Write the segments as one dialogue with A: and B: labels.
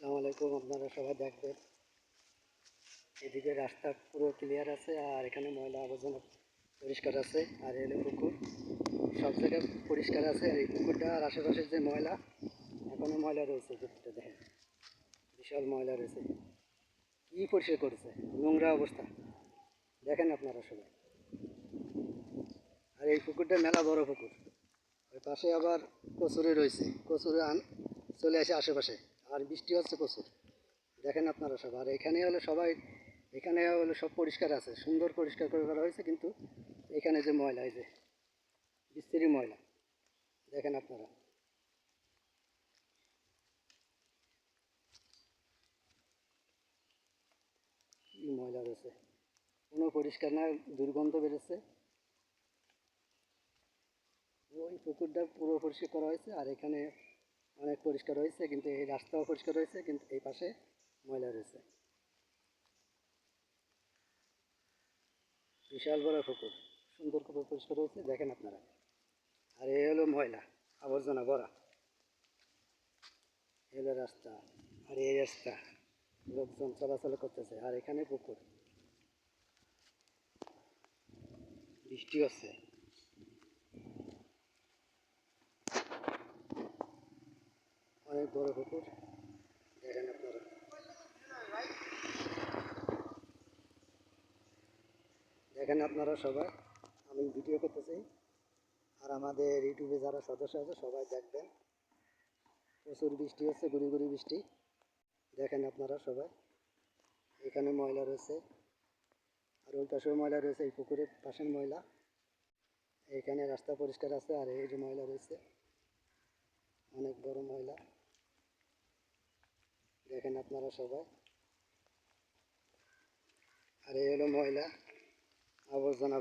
A: আসসালামু আলাইকুম, আপনারা সবাই দেখবেন। এদিকে রাস্তা পুরো ক্লিয়ার আছে, আর এখানে ময়লা আবর্জনা পরিষ্কার আছে, আর এলো পুকুর, সব জায়গায় পরিষ্কার আছে। আর এই পুকুরটা আর আশেপাশের যে ময়লা, এখনও ময়লা রয়েছে পুকুরটা, দেখেন। বিশাল ময়লা রয়েছে। কী পরিষ্কার করেছে? নোংরা অবস্থা। দেখেন আপনারা সবাই। আর এই পুকুরটা মেলা বড় পুকুর। ওই পাশে আবার কচুরি রয়েছে। কচুরি আন চলে আসে আশেপাশে। আর বৃষ্টি হচ্ছে প্রচুর। দেখেন আপনারা সব, আর এখানে হলে সবাই, এখানে হলে সব পরিষ্কার আছে, সুন্দর পরিষ্কার করে করা হয়েছে, কিন্তু এখানে যে ময়লা, এই যে বিস্তৃতি ময়লা, দেখেন আপনারা। কি ময়লা রয়েছে? কোনো পরিষ্কার না, দুর্গন্ধ বেড়েছে ওই পুকুরটা পুরো পরিষ্কার করা হয়েছে, আর এখানে অনেক পরিষ্কার হয়েছে, কিন্তু এই রাস্তাও পরিষ্কার হয়েছে, কিন্তু এই পাশে ময়লা রয়েছে। বিশাল বড় পুকুর, সুন্দর করে পরিষ্কার হয়েছে, দেখেন আপনারা। আর এই হলো ময়লা, আবর্জনা ভরা। হলো রাস্তা, আর এই রাস্তা, লোকজন চলাচল করতেছে, আর এখানে পুকুর। বৃষ্টি হচ্ছে অনেক বড় পুকুর দেখেন আপনারা। দেখেন আপনারা সবাই, আমি ভিডিও করতেছি। আর আমাদের ইউটিউবে যারা সদস্য আছে, সবাই দেখবেন। প্রচুর বৃষ্টি হচ্ছে, গুড়ি গুড়ি বৃষ্টি। দেখেন আপনারা সবাই। এখানে ময়লা রয়েছে। আর ওই পাশেও ময়লা রয়েছে, এই পুকুরের পাশের ময়লা। এখানে রাস্তা পরিষ্কার আছে, আর এই যে ময়লা রয়েছে, অনেক বড় ময়লা। দেখেন আপনারা সবাই। আর এই হলো ময়লা, আবর্জনা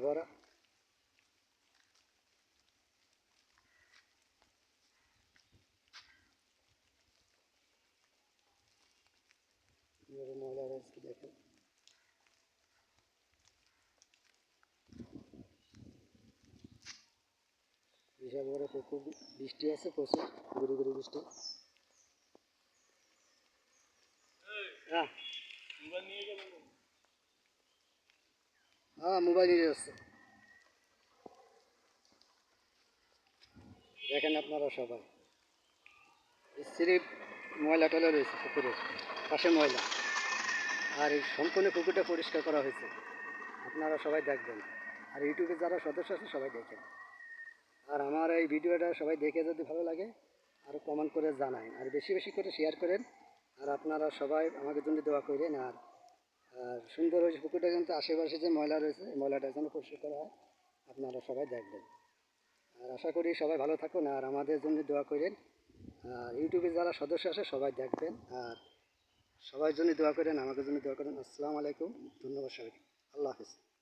A: দেখেন। বিশাল বড় পুকুর বৃষ্টি আছে প্রচুর, গুড়ি গুড়ি বৃষ্টি হ্যাঁ হ্যাঁ মোবাইল নিয়ে যাচ্ছে। দেখেন আপনারা সবাই। স্ত্রী ময়লা টয়লা রয়েছে পুকুরে, পাশে ময়লা। আর এই সম্পূর্ণ পুকুরটা পরিষ্কার করা হয়েছে। আপনারা সবাই দেখবেন। আর ইউটিউবে যারা সদস্য আছে, সবাই দেখেন। আর আমার এই ভিডিওটা সবাই দেখে যদি ভালো লাগে, আর কমেন্ট করে জানান আর বেশি বেশি করে শেয়ার করেন। আর আপনারা সবাই আমাকে জন্য দোয়া করেন। আর আর সুন্দর হয়েছে, পুকুরটা কিন্তু আশেপাশে যে ময়লা রয়েছে ময়লাটা যেন পরিষ্কার করা হয়, আপনারা সবাই দেখবেন। আর আশা করি সবাই ভালো থাকুন, আর আমাদের জন্য দোয়া করেন। আর ইউটিউবে যারা সদস্য আছে, সবাই দেখবেন। আর সবার জন্য দোয়া করেন, আমাদের জন্য দোয়া করেন। আসসালামু আলাইকুম, ধন্যবাদ সবাইকে। আল্লাহ হাফিজ।